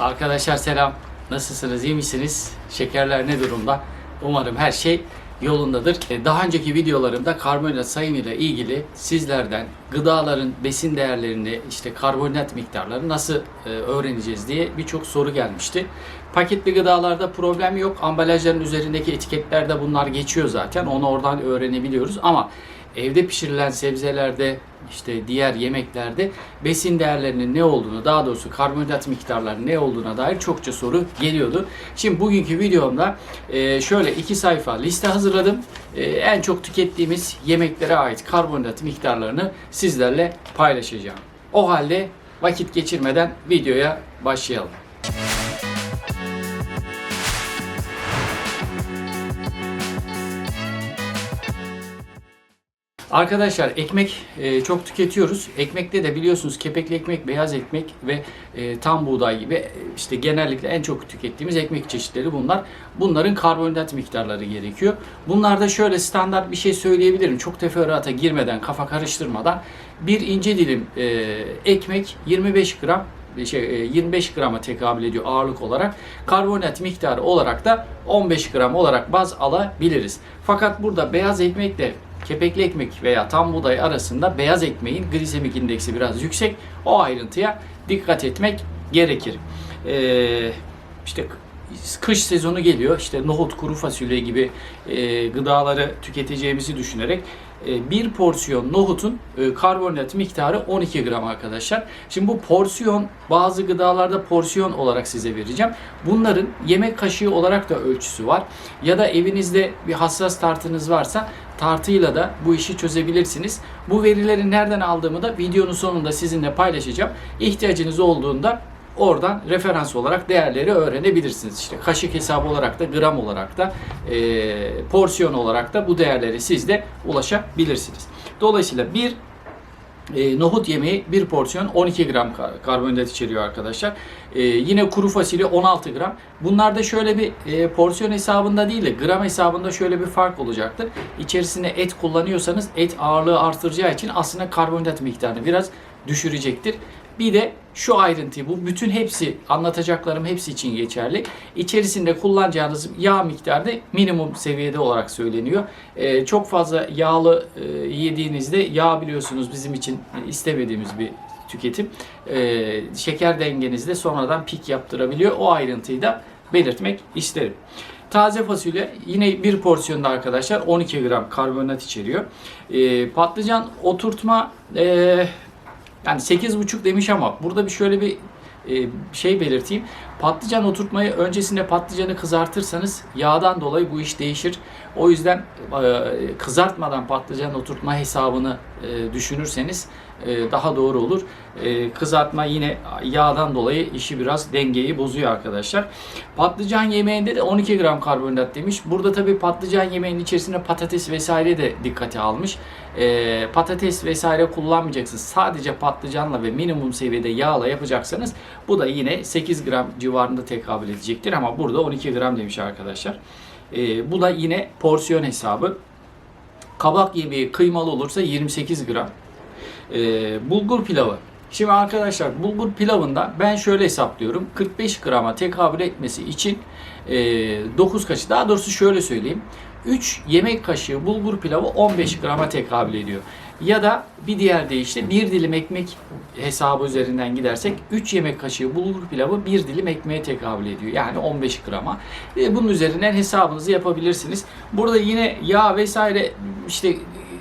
Arkadaşlar selam. Nasılsınız? iyi misiniz? Şekerler ne durumda? Umarım her şey yolundadır. E, Daha önceki videolarımda karbonhidrat sayımıyla ilgili sizlerden gıdaların besin değerlerini, işte karbonhidrat miktarları nasıl e, öğreneceğiz diye birçok soru gelmişti. Paketli gıdalarda problem yok. Ambalajların üzerindeki etiketlerde bunlar geçiyor zaten. Onu oradan öğrenebiliyoruz ama evde pişirilen sebzelerde işte diğer yemeklerde besin değerlerinin ne olduğunu daha doğrusu karbonhidrat miktarlarının ne olduğuna dair çokça soru geliyordu. Şimdi bugünkü videomda e, şöyle iki sayfa liste hazırladım. E, En çok tükettiğimiz yemeklere ait karbonhidrat miktarlarını sizlerle paylaşacağım. O halde vakit geçirmeden videoya başlayalım. Arkadaşlar ekmek e, çok tüketiyoruz. Ekmekte de biliyorsunuz kepekli ekmek, beyaz ekmek ve e, tam buğday gibi e, işte genellikle en çok tükettiğimiz ekmek çeşitleri bunlar. Bunların karbonhidrat miktarları gerekiyor. Bunlarda şöyle standart bir şey söyleyebilirim. Çok teferruata girmeden, kafa karıştırmadan bir ince dilim e, ekmek 25 gram şey, e, 25 grama tekabül ediyor ağırlık olarak. Karbonhidrat miktarı olarak da 15 gram olarak baz alabiliriz. Fakat burada beyaz ekmekle kepekli ekmek veya tam buğday arasında beyaz ekmeğin glisemik indeksi biraz yüksek. O ayrıntıya dikkat etmek gerekir. Ee, işte kış sezonu geliyor. İşte nohut, kuru fasulye gibi e, gıdaları tüketeceğimizi düşünerek e, bir porsiyon nohutun e, karbonhidrat miktarı 12 gram arkadaşlar. Şimdi bu porsiyon bazı gıdalarda porsiyon olarak size vereceğim. Bunların yemek kaşığı olarak da ölçüsü var. Ya da evinizde bir hassas tartınız varsa tartıyla da bu işi çözebilirsiniz. Bu verileri nereden aldığımı da videonun sonunda sizinle paylaşacağım. İhtiyacınız olduğunda oradan referans olarak değerleri öğrenebilirsiniz. İşte kaşık hesabı olarak da gram olarak da e, porsiyon olarak da bu değerleri siz de ulaşabilirsiniz. Dolayısıyla bir e, nohut yemeği bir porsiyon 12 gram kar- karbonhidrat içeriyor arkadaşlar. E, yine kuru fasulye 16 gram. Bunlarda şöyle bir e, porsiyon hesabında değil de gram hesabında şöyle bir fark olacaktır. İçerisine et kullanıyorsanız et ağırlığı artıracağı için aslında karbonhidrat miktarını biraz düşürecektir. Bir de şu ayrıntıyı bu bütün hepsi anlatacaklarım hepsi için geçerli. İçerisinde kullanacağınız yağ miktarı da minimum seviyede olarak söyleniyor. Ee, çok fazla yağlı e, yediğinizde yağ biliyorsunuz bizim için istemediğimiz bir tüketim. Ee, şeker dengenizde sonradan pik yaptırabiliyor. O ayrıntıyı da belirtmek isterim. Taze fasulye yine bir porsiyonda arkadaşlar 12 gram karbonhidrat içeriyor. Ee, patlıcan oturtma e, yani 8,5 demiş ama burada bir şöyle bir e, şey belirteyim. Patlıcan oturtmayı öncesinde patlıcanı kızartırsanız yağdan dolayı bu iş değişir. O yüzden e, kızartmadan patlıcan oturtma hesabını e, düşünürseniz e, daha doğru olur. Kızartma yine yağdan dolayı işi biraz dengeyi bozuyor arkadaşlar. Patlıcan yemeğinde de 12 gram karbonhidrat demiş. Burada tabi patlıcan yemeğinin içerisine patates vesaire de dikkate almış. Patates vesaire kullanmayacaksınız. Sadece patlıcanla ve minimum seviyede yağla yapacaksanız bu da yine 8 gram civarında tekabül edecektir. Ama burada 12 gram demiş arkadaşlar. E, bu da yine porsiyon hesabı. Kabak yemeği kıymalı olursa 28 gram. Ee, bulgur pilavı. Şimdi arkadaşlar bulgur pilavında ben şöyle hesaplıyorum. 45 grama tekabül etmesi için e, 9 kaşık daha doğrusu şöyle söyleyeyim. 3 yemek kaşığı bulgur pilavı 15 grama tekabül ediyor. Ya da bir diğer deyişle bir dilim ekmek hesabı üzerinden gidersek 3 yemek kaşığı bulgur pilavı bir dilim ekmeğe tekabül ediyor. Yani 15 grama. E, bunun üzerinden hesabınızı yapabilirsiniz. Burada yine yağ vesaire işte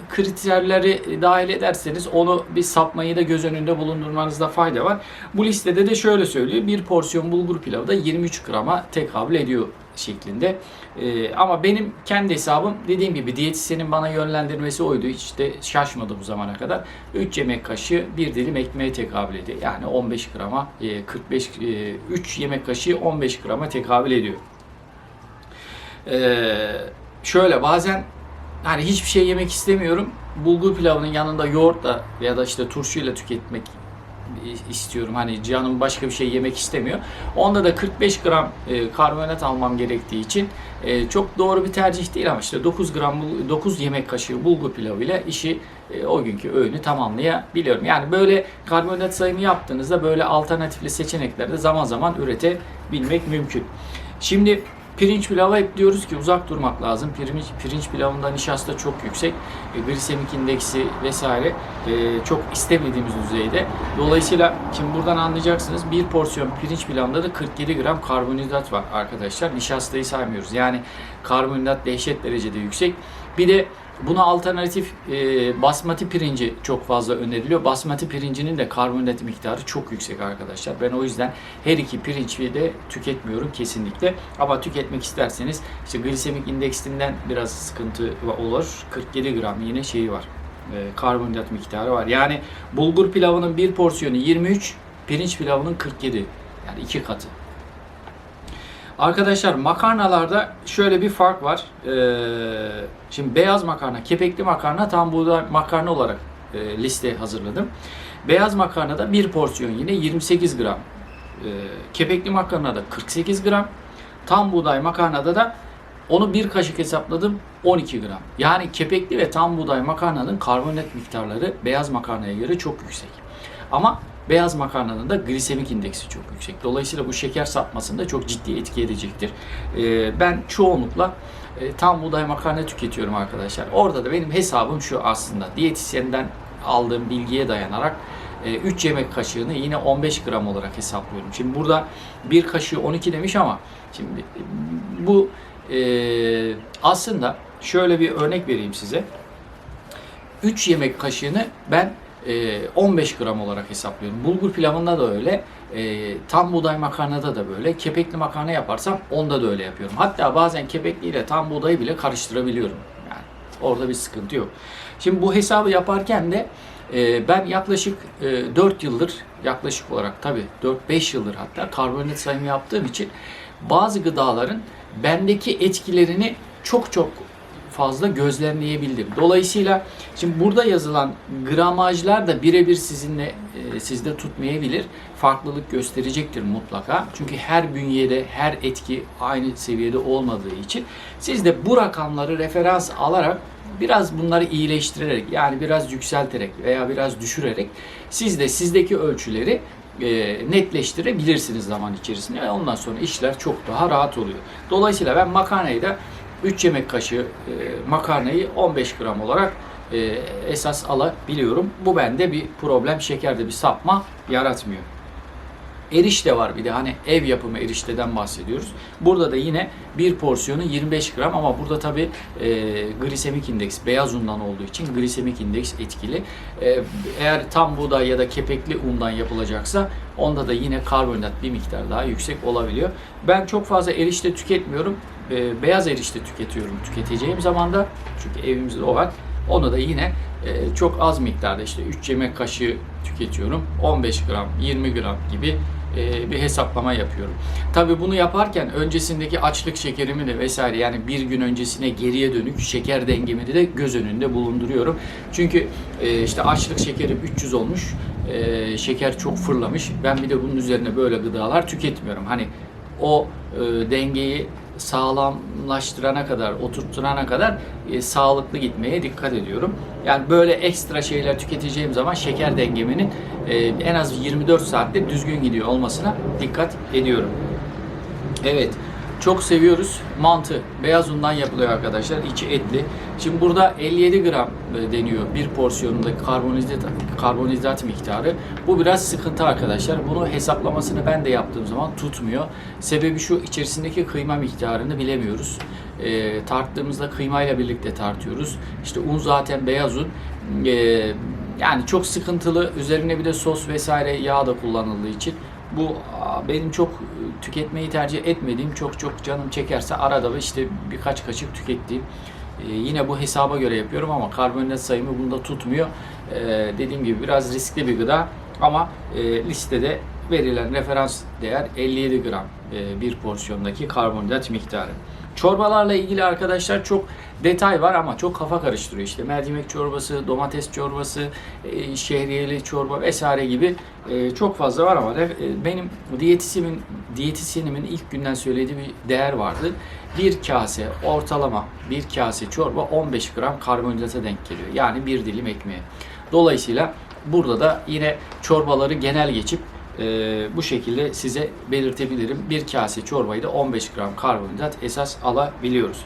kriterleri dahil ederseniz onu bir sapmayı da göz önünde bulundurmanızda fayda var. Bu listede de şöyle söylüyor. Bir porsiyon bulgur pilavı da 23 grama tekabül ediyor şeklinde. Ee, ama benim kendi hesabım dediğim gibi diyetisyenin bana yönlendirmesi oydu. Hiç de şaşmadı bu zamana kadar. 3 yemek kaşığı bir dilim ekmeğe tekabül ediyor. Yani 15 grama e, 45 e, 3 yemek kaşığı 15 grama tekabül ediyor. Ee, şöyle bazen hani hiçbir şey yemek istemiyorum. Bulgur pilavının yanında yoğurtla ya da işte turşuyla tüketmek istiyorum. Hani canım başka bir şey yemek istemiyor. Onda da 45 gram e, karbonhidrat almam gerektiği için e, çok doğru bir tercih değil ama işte 9 gram bul- 9 yemek kaşığı bulgur pilavıyla işi e, o günkü öğünü tamamlayabiliyorum. Yani böyle karbonhidrat sayımı yaptığınızda böyle alternatifli seçenekler de zaman zaman üretebilmek mümkün. Şimdi pirinç pilava hep diyoruz ki uzak durmak lazım. Pirinç, pirinç pilavında nişasta çok yüksek. E, glisemik indeksi vesaire e, çok istemediğimiz düzeyde. Dolayısıyla şimdi buradan anlayacaksınız bir porsiyon pirinç pilavında da 47 gram karbonhidrat var arkadaşlar. Nişastayı saymıyoruz. Yani karbonhidrat dehşet derecede yüksek. Bir de Buna alternatif e, basmati pirinci çok fazla öneriliyor. Basmati pirincinin de karbonhidrat miktarı çok yüksek arkadaşlar. Ben o yüzden her iki pirinci de tüketmiyorum kesinlikle. Ama tüketmek isterseniz işte glisemik indeksinden biraz sıkıntı olur. 47 gram yine şeyi var. E, karbonhidrat miktarı var. Yani bulgur pilavının bir porsiyonu 23, pirinç pilavının 47. Yani iki katı. Arkadaşlar makarnalarda şöyle bir fark var. Ee, şimdi beyaz makarna, kepekli makarna tam buğday makarna olarak e, liste hazırladım. Beyaz makarnada bir porsiyon yine 28 gram. Ee, kepekli makarnada 48 gram. Tam buğday makarnada da onu bir kaşık hesapladım 12 gram. Yani kepekli ve tam buğday makarnanın karbonhidrat miktarları beyaz makarnaya göre çok yüksek. Ama beyaz makarnanın da glisemik indeksi çok yüksek. Dolayısıyla bu şeker sapmasında çok ciddi etki edecektir. Ee, ben çoğunlukla e, tam buğday makarna tüketiyorum arkadaşlar. Orada da benim hesabım şu aslında. Diyetisyenden aldığım bilgiye dayanarak 3 yemek kaşığını yine 15 gram olarak hesaplıyorum. Şimdi burada bir kaşığı 12 demiş ama şimdi bu e, aslında şöyle bir örnek vereyim size. 3 yemek kaşığını ben e, 15 gram olarak hesaplıyorum. Bulgur pilavında da öyle. E, tam buğday makarnada da böyle. Kepekli makarna yaparsam onda da öyle yapıyorum. Hatta bazen kepekli ile tam buğdayı bile karıştırabiliyorum. Yani orada bir sıkıntı yok. Şimdi bu hesabı yaparken de e, ben yaklaşık e, 4 yıldır yaklaşık olarak tabi 4-5 yıldır hatta karbonhidrat sayımı yaptığım için bazı gıdaların bendeki etkilerini çok çok fazla gözlemleyebildim. Dolayısıyla şimdi burada yazılan gramajlar da birebir sizinle e, sizde tutmayabilir. Farklılık gösterecektir mutlaka. Çünkü her bünyede her etki aynı seviyede olmadığı için siz de bu rakamları referans alarak biraz bunları iyileştirerek yani biraz yükselterek veya biraz düşürerek siz de sizdeki ölçüleri e, netleştirebilirsiniz zaman içerisinde. Ondan sonra işler çok daha rahat oluyor. Dolayısıyla ben makarnayı da 3 yemek kaşığı e, makarnayı 15 gram olarak e, esas alabiliyorum. Bu bende bir problem, şekerde bir sapma yaratmıyor. Erişte var bir de hani ev yapımı erişteden bahsediyoruz. Burada da yine bir porsiyonu 25 gram ama burada tabi e, glisemik indeks beyaz undan olduğu için glisemik indeks etkili. E, eğer tam buğday ya da kepekli undan yapılacaksa onda da yine karbonhidrat bir miktar daha yüksek olabiliyor. Ben çok fazla erişte tüketmiyorum. E, beyaz erişte tüketiyorum tüketeceğim zaman da çünkü evimizde o var. Onu da yine e, çok az miktarda işte 3 yemek kaşığı tüketiyorum. 15 gram, 20 gram gibi e, bir hesaplama yapıyorum. Tabii bunu yaparken öncesindeki açlık şekerimi de vesaire yani bir gün öncesine geriye dönük şeker dengemi de göz önünde bulunduruyorum. Çünkü e, işte açlık şekerim 300 olmuş, e, şeker çok fırlamış. Ben bir de bunun üzerine böyle gıdalar tüketmiyorum. Hani o e, dengeyi sağlamlaştırana kadar, oturtturana kadar e, sağlıklı gitmeye dikkat ediyorum. Yani böyle ekstra şeyler tüketeceğim zaman şeker dengeminin e, en az 24 saatte düzgün gidiyor olmasına dikkat ediyorum. Evet. Çok seviyoruz. Mantı. Beyaz undan yapılıyor arkadaşlar. İçi etli. Şimdi burada 57 gram e, deniyor bir porsiyonunda karbonhidrat, karbonhidrat miktarı. Bu biraz sıkıntı arkadaşlar. Bunu hesaplamasını ben de yaptığım zaman tutmuyor. Sebebi şu içerisindeki kıyma miktarını bilemiyoruz. E, tarttığımızda kıymayla birlikte tartıyoruz. İşte un zaten beyaz un. E, yani çok sıkıntılı. Üzerine bir de sos vesaire yağ da kullanıldığı için bu benim çok tüketmeyi tercih etmediğim, çok çok canım çekerse arada işte birkaç kaşık tükettiğim. Ee, yine bu hesaba göre yapıyorum ama karbonhidrat sayımı bunda tutmuyor. Ee, dediğim gibi biraz riskli bir gıda ama e, listede verilen referans değer 57 gram e, bir porsiyondaki karbonhidrat miktarı. Çorbalarla ilgili arkadaşlar çok detay var ama çok kafa karıştırıyor. İşte mercimek çorbası, domates çorbası, e, şehriyeli çorba vesaire gibi e, çok fazla var ama e, benim diyetisyenimin, diyetisyenimin ilk günden söylediği bir değer vardı. Bir kase ortalama bir kase çorba 15 gram karbonhidrata denk geliyor. Yani bir dilim ekmeğe. Dolayısıyla burada da yine çorbaları genel geçip e, bu şekilde size belirtebilirim. Bir kase çorbayı da 15 gram karbonhidrat esas alabiliyoruz.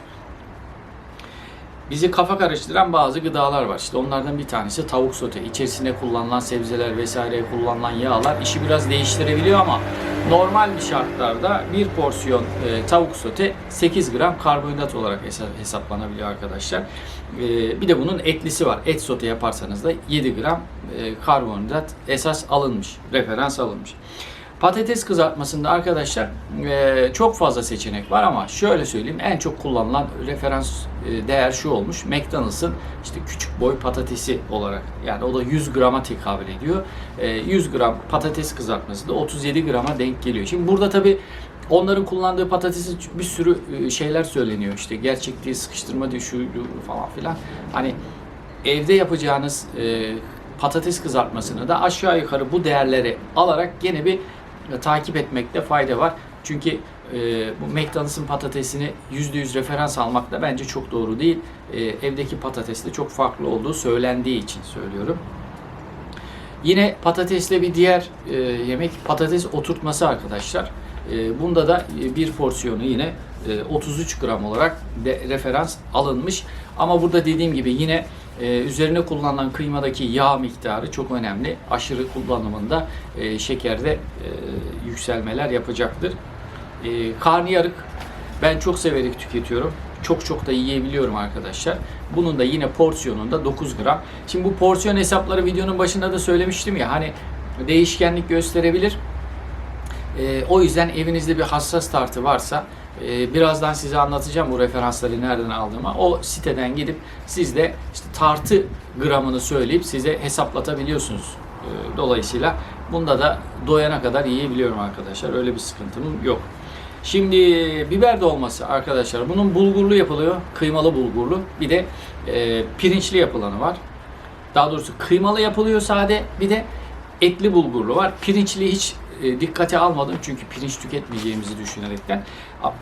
Bizi kafa karıştıran bazı gıdalar var. İşte onlardan bir tanesi tavuk sote. İçerisinde kullanılan sebzeler vesaire kullanılan yağlar işi biraz değiştirebiliyor ama normal bir şartlarda bir porsiyon e, tavuk sote 8 gram karbonhidrat olarak hesa- hesaplanabiliyor arkadaşlar. E, bir de bunun etlisi var. Et sote yaparsanız da 7 gram e, karbonhidrat esas alınmış, referans alınmış. Patates kızartmasında arkadaşlar e, çok fazla seçenek var ama şöyle söyleyeyim en çok kullanılan referans e, değer şu olmuş. McDonald's'ın işte küçük boy patatesi olarak yani o da 100 grama tekabül ediyor. E, 100 gram patates kızartması da 37 grama denk geliyor. Şimdi burada tabi onların kullandığı patatesin bir sürü e, şeyler söyleniyor. İşte gerçekliği sıkıştırma diye şu falan filan. Hani evde yapacağınız e, patates kızartmasını da aşağı yukarı bu değerleri alarak gene bir e, takip etmekte fayda var. Çünkü e, bu McDonald's'ın patatesini %100 referans almak da bence çok doğru değil. E, evdeki patatesle çok farklı olduğu söylendiği için söylüyorum. Yine patatesle bir diğer e, yemek patates oturtması arkadaşlar. E, bunda da e, bir porsiyonu yine e, 33 gram olarak de referans alınmış. Ama burada dediğim gibi yine e, üzerine kullanılan kıymadaki yağ miktarı çok önemli. Aşırı kullanımında e, şekerde e, yükselmeler yapacaktır. E, karnıyarık ben çok severek tüketiyorum. Çok çok da yiyebiliyorum arkadaşlar. Bunun da yine porsiyonunda 9 gram. Şimdi bu porsiyon hesapları videonun başında da söylemiştim ya hani değişkenlik gösterebilir. E, o yüzden evinizde bir hassas tartı varsa e, birazdan size anlatacağım bu referansları nereden aldığımı. O siteden gidip siz de işte tartı gramını söyleyip size hesaplatabiliyorsunuz. E, dolayısıyla bunda da doyana kadar yiyebiliyorum arkadaşlar. Öyle bir sıkıntım yok. Şimdi biber dolması arkadaşlar. Bunun bulgurlu yapılıyor. Kıymalı bulgurlu. Bir de e, pirinçli yapılanı var. Daha doğrusu kıymalı yapılıyor sade. Bir de etli bulgurlu var. Pirinçli hiç e, dikkate almadım çünkü pirinç tüketmeyeceğimizi düşünerekten.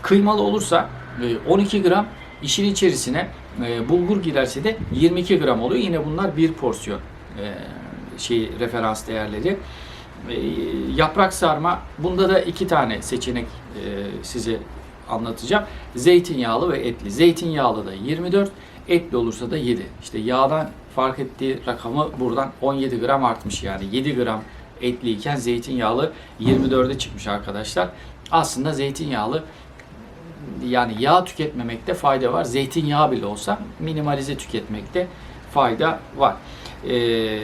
Kıymalı olursa e, 12 gram işin içerisine e, bulgur girerse de 22 gram oluyor. Yine bunlar bir porsiyon e, şey referans değerleri. E, yaprak sarma bunda da iki tane seçenek e, size anlatacağım. Zeytinyağlı ve etli. Zeytinyağlı da 24, etli olursa da 7. İşte yağdan fark ettiği rakamı buradan 17 gram artmış yani 7 gram etliyken zeytinyağlı 24'e çıkmış arkadaşlar. Aslında zeytinyağlı yani yağ tüketmemekte fayda var. Zeytinyağı bile olsa minimalize tüketmekte fayda var. Ee,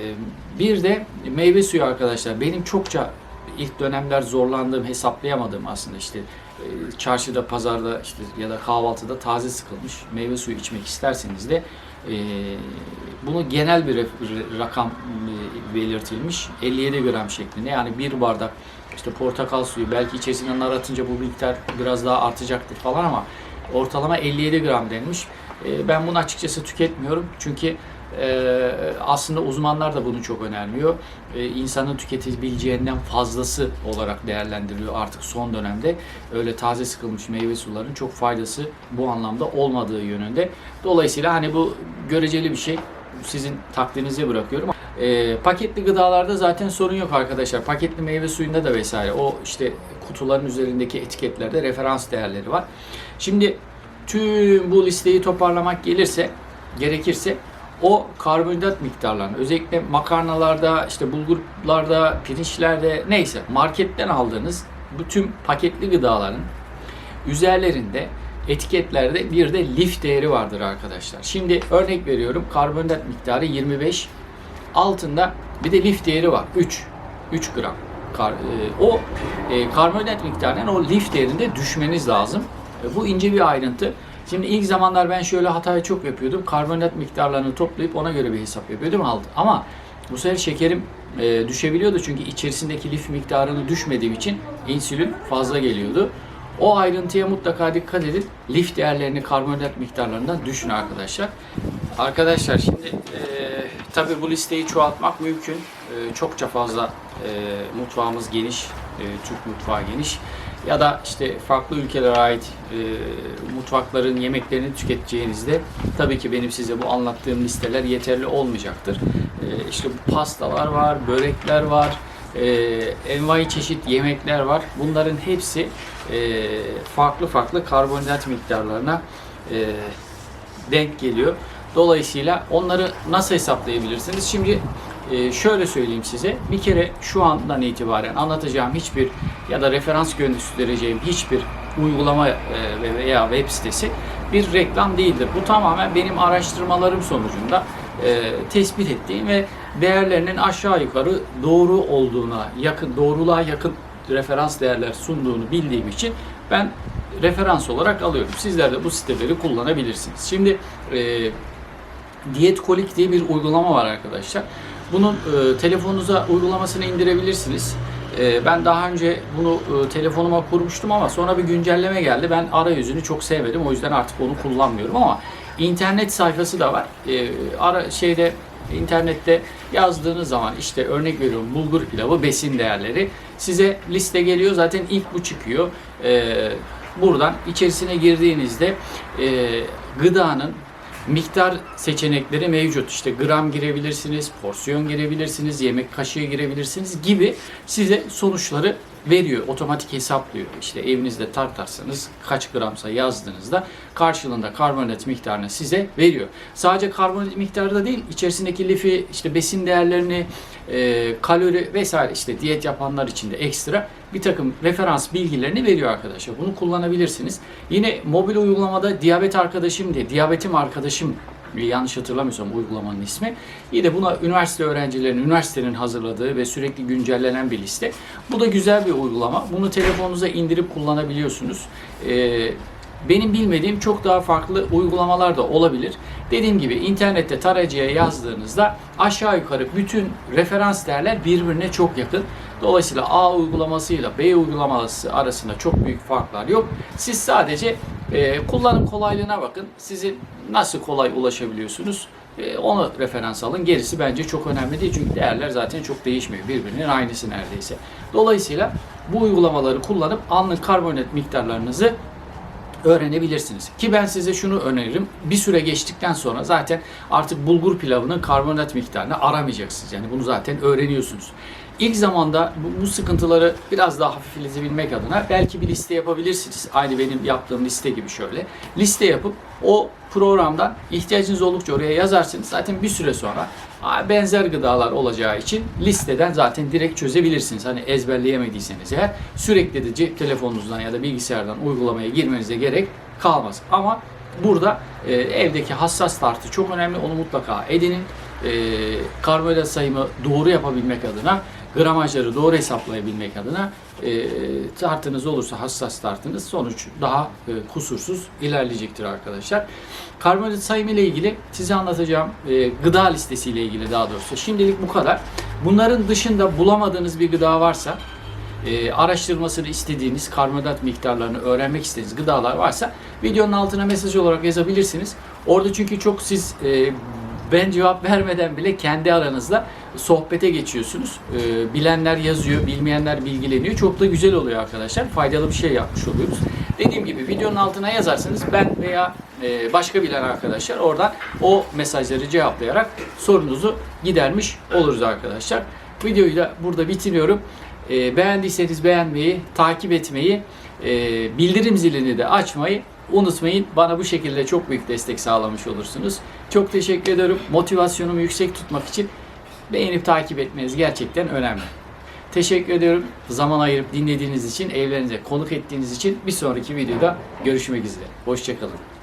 bir de meyve suyu arkadaşlar. Benim çokça ilk dönemler zorlandığım, hesaplayamadığım aslında işte e, çarşıda, pazarda işte ya da kahvaltıda taze sıkılmış meyve suyu içmek isterseniz de e, bunu genel bir rakam e, belirtilmiş. 57 gram şeklinde. Yani bir bardak işte portakal suyu belki içerisine nar atınca bu miktar biraz daha artacaktır falan ama ortalama 57 gram denmiş. E, ben bunu açıkçası tüketmiyorum. Çünkü e, aslında uzmanlar da bunu çok önermiyor. E, insanın tüketebileceğinden fazlası olarak değerlendiriliyor artık son dönemde. Öyle taze sıkılmış meyve sularının çok faydası bu anlamda olmadığı yönünde. Dolayısıyla hani bu göreceli bir şey. Sizin takdirinize bırakıyorum. E, paketli gıdalarda zaten sorun yok arkadaşlar. Paketli meyve suyunda da vesaire. O işte kutuların üzerindeki etiketlerde referans değerleri var. Şimdi tüm bu listeyi toparlamak gelirse gerekirse o karbonhidrat miktarlarını özellikle makarnalarda, işte bulgurlarda, pirinçlerde neyse marketten aldığınız bütün paketli gıdaların üzerlerinde etiketlerde bir de lif değeri vardır arkadaşlar. Şimdi örnek veriyorum karbonhidrat miktarı 25 altında bir de lif değeri var 3 3 gram. Kar, e, o e, karbonhidrat miktarının o lif değerinde düşmeniz lazım. E, bu ince bir ayrıntı. Şimdi ilk zamanlar ben şöyle hatayı çok yapıyordum. Karbonhidrat miktarlarını toplayıp ona göre bir hesap yapıyordum aldım. Ama bu sefer şekerim e, düşebiliyordu çünkü içerisindeki lif miktarını düşmediğim için insülin fazla geliyordu. O ayrıntıya mutlaka dikkat edin. Lif değerlerini karbonhidrat miktarlarından düşün arkadaşlar. Arkadaşlar şimdi e, tabii bu listeyi çoğaltmak mümkün. E, çokça fazla e, mutfağımız geniş, e, Türk mutfağı geniş. Ya da işte farklı ülkelere ait e, mutfakların yemeklerini tüketeceğinizde tabii ki benim size bu anlattığım listeler yeterli olmayacaktır. E, işte pastalar var, börekler var, e, envai çeşit yemekler var. Bunların hepsi e, farklı farklı karbonhidrat miktarlarına e, denk geliyor. Dolayısıyla onları nasıl hesaplayabilirsiniz? Şimdi e, şöyle söyleyeyim size. Bir kere şu andan itibaren anlatacağım hiçbir ya da referans göstereceğim hiçbir uygulama e, ve- veya web sitesi bir reklam değildir. Bu tamamen benim araştırmalarım sonucunda e, tespit ettiğim ve değerlerinin aşağı yukarı doğru olduğuna yakın, doğruluğa yakın referans değerler sunduğunu bildiğim için ben referans olarak alıyorum. Sizler de bu siteleri kullanabilirsiniz. Şimdi e, Diyetkolik diye bir uygulama var arkadaşlar. Bunun e, telefonunuza uygulamasını indirebilirsiniz. E, ben daha önce bunu e, telefonuma kurmuştum ama sonra bir güncelleme geldi. Ben arayüzünü çok sevmedim. O yüzden artık onu kullanmıyorum ama internet sayfası da var. E, ara şeyde internette yazdığınız zaman işte örnek veriyorum bulgur pilavı besin değerleri size liste geliyor. Zaten ilk bu çıkıyor. E, buradan içerisine girdiğinizde e, gıdanın miktar seçenekleri mevcut. İşte gram girebilirsiniz, porsiyon girebilirsiniz, yemek kaşığı girebilirsiniz gibi size sonuçları veriyor. Otomatik hesaplıyor. İşte evinizde tartarsanız kaç gramsa yazdığınızda karşılığında karbonhidrat miktarını size veriyor. Sadece karbonhidrat miktarı da değil, içerisindeki lifi, işte besin değerlerini, e, kalori vesaire işte diyet yapanlar için de ekstra bir takım referans bilgilerini veriyor arkadaşlar. Bunu kullanabilirsiniz. Yine mobil uygulamada diyabet arkadaşım diye, diyabetim arkadaşım yanlış hatırlamıyorsam uygulamanın ismi. Yine buna üniversite öğrencilerinin, üniversitenin hazırladığı ve sürekli güncellenen bir liste. Bu da güzel bir uygulama. Bunu telefonunuza indirip kullanabiliyorsunuz. Ee, benim bilmediğim çok daha farklı uygulamalar da olabilir. Dediğim gibi internette tarayıcıya yazdığınızda aşağı yukarı bütün referans değerler birbirine çok yakın. Dolayısıyla A uygulamasıyla B uygulaması arasında çok büyük farklar yok. Siz sadece e, kullanım kolaylığına bakın. Sizin nasıl kolay ulaşabiliyorsunuz? E, onu referans alın. Gerisi bence çok önemli değil. Çünkü değerler zaten çok değişmiyor. Birbirinin aynısı neredeyse. Dolayısıyla bu uygulamaları kullanıp anlık karbonhidrat miktarlarınızı öğrenebilirsiniz. Ki ben size şunu öneririm. Bir süre geçtikten sonra zaten artık bulgur pilavının karbonhidrat miktarını aramayacaksınız. Yani bunu zaten öğreniyorsunuz. İlk zamanda bu, bu sıkıntıları biraz daha hafifletebilmek adına belki bir liste yapabilirsiniz. Aynı benim yaptığım liste gibi şöyle. Liste yapıp o programdan ihtiyacınız oldukça oraya yazarsınız. Zaten bir süre sonra benzer gıdalar olacağı için listeden zaten direkt çözebilirsiniz. Hani ezberleyemediyseniz eğer sürekli de cep telefonunuzdan ya da bilgisayardan uygulamaya girmenize gerek kalmaz. Ama burada e, evdeki hassas tartı çok önemli. Onu mutlaka edinin. E, karbonhidrat sayımı doğru yapabilmek adına gramajları doğru hesaplayabilmek adına e, tartınız olursa hassas tartınız sonuç daha e, kusursuz ilerleyecektir arkadaşlar. Karbonhidrat sayımı ile ilgili size anlatacağım e, gıda listesi ile ilgili daha doğrusu şimdilik bu kadar. Bunların dışında bulamadığınız bir gıda varsa e, araştırmasını istediğiniz karbonhidrat miktarlarını öğrenmek istediğiniz gıdalar varsa videonun altına mesaj olarak yazabilirsiniz. Orada çünkü çok siz e, ben cevap vermeden bile kendi aranızda sohbete geçiyorsunuz. Ee, bilenler yazıyor, bilmeyenler bilgileniyor. Çok da güzel oluyor arkadaşlar. Faydalı bir şey yapmış oluyoruz. Dediğim gibi videonun altına yazarsanız ben veya e, başka bilen arkadaşlar oradan o mesajları cevaplayarak sorunuzu gidermiş oluruz arkadaşlar. Videoyu da burada bitiriyorum. Ee, beğendiyseniz beğenmeyi, takip etmeyi, e, bildirim zilini de açmayı unutmayın. Bana bu şekilde çok büyük destek sağlamış olursunuz. Çok teşekkür ederim. Motivasyonumu yüksek tutmak için beğenip takip etmeniz gerçekten önemli. Teşekkür ediyorum. Zaman ayırıp dinlediğiniz için, evlerinize konuk ettiğiniz için bir sonraki videoda görüşmek üzere. Hoşçakalın.